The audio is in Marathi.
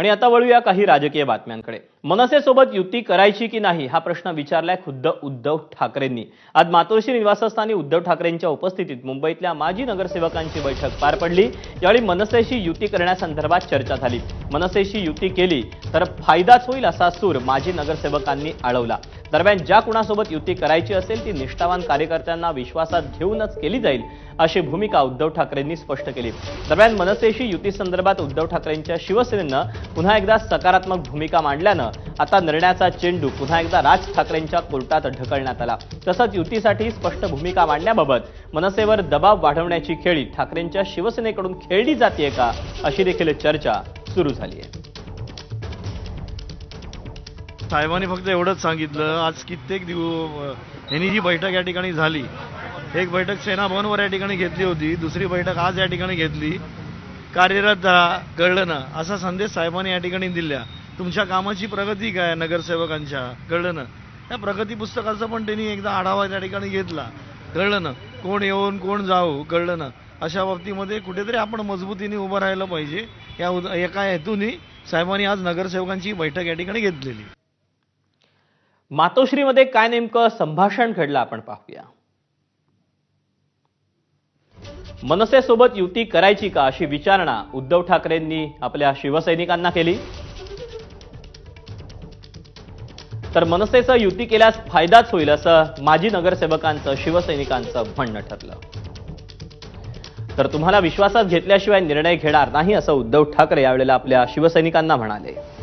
आणि आता वळूया काही राजकीय बातम्यांकडे. मनसेसोबत युती करायची की नाही हा प्रश्न विचारलाय खुद्द उद्धव ठाकरेंनी. आज मातोश्री निवासस्थानी उद्धव ठाकरेंच्या उपस्थितीत मुंबईतल्या माजी नगरसेवकांची बैठक पार पडली. यावेळी मनसेशी युती करण्यासंदर्भात चर्चा झाली. मनसेशी युती केली तर फायदाच होईल असा सूर माजी नगरसेवकांनी आळवला. दरम्यान ज्या कुणासोबत युती करायची असेल ती निष्ठावान कार्यकर्त्यांना विश्वासात घेऊनच केली जाईल अशी भूमिका उद्धव ठाकरेंनी स्पष्ट केली. दरम्यान मनसेशी युती संदर्भात उद्धव ठाकरेंच्या शिवसेनेनं पुन्हा एकदा सकारात्मक भूमिका मांडल्यानं आता निर्णयाचा चेंडू पुन्हा एकदा राज ठाकरेंच्या कोर्टात ढकलण्यात आला. तसंच युतीसाठी स्पष्ट भूमिका मांडण्याबाबत मनसेवर दबाव वाढवण्याची खेळी ठाकरेंच्या शिवसेनेकडून खेळली जाते का अशी देखील चर्चा सुरू झाली आहे साहेबांनी फक्त एवढंच सांगितलं आज कित्येक दिवस यांनी जी बैठक या ठिकाणी झाली एक बैठक सेना भवनवर या ठिकाणी घेतली होती दुसरी बैठक आज या ठिकाणी घेतली. कार्यरत कळलं ना असा संदेश साहेबांनी या ठिकाणी दिल्या तुमच्या कामाची प्रगती काय नगरसेवकांच्या? कळलं ना? त्या प्रगती पुस्तकाचा पण त्यांनी एकदा आढावा त्या ठिकाणी घेतला. कळलं ना? कोण येऊन कोण जाऊ कळलं ना? अशा बाबतीमध्ये कुठेतरी आपण मजबूतीने उभं राहायला पाहिजे. या उद- एका हेतूने साहेबांनी आज नगरसेवकांची बैठक या ठिकाणी घेतलेली. मातोश्रीमध्ये काय नेमकं संभाषण घडलं आपण पाहूया. मनसेसोबत युती करायची का अशी विचारणा उद्धव ठाकरेंनी आपल्या शिवसैनिकांना केली? तर मनसेचं युती केल्यास फायदाच होईल असं माजी नगरसेवकांचं शिवसैनिकांचं म्हणणं ठरलं. तर तुम्हाला विश्वासात घेतल्याशिवाय निर्णय घेणार नाही असं उद्धव ठाकरे यावेळेला आपल्या शिवसैनिकांना म्हणाले.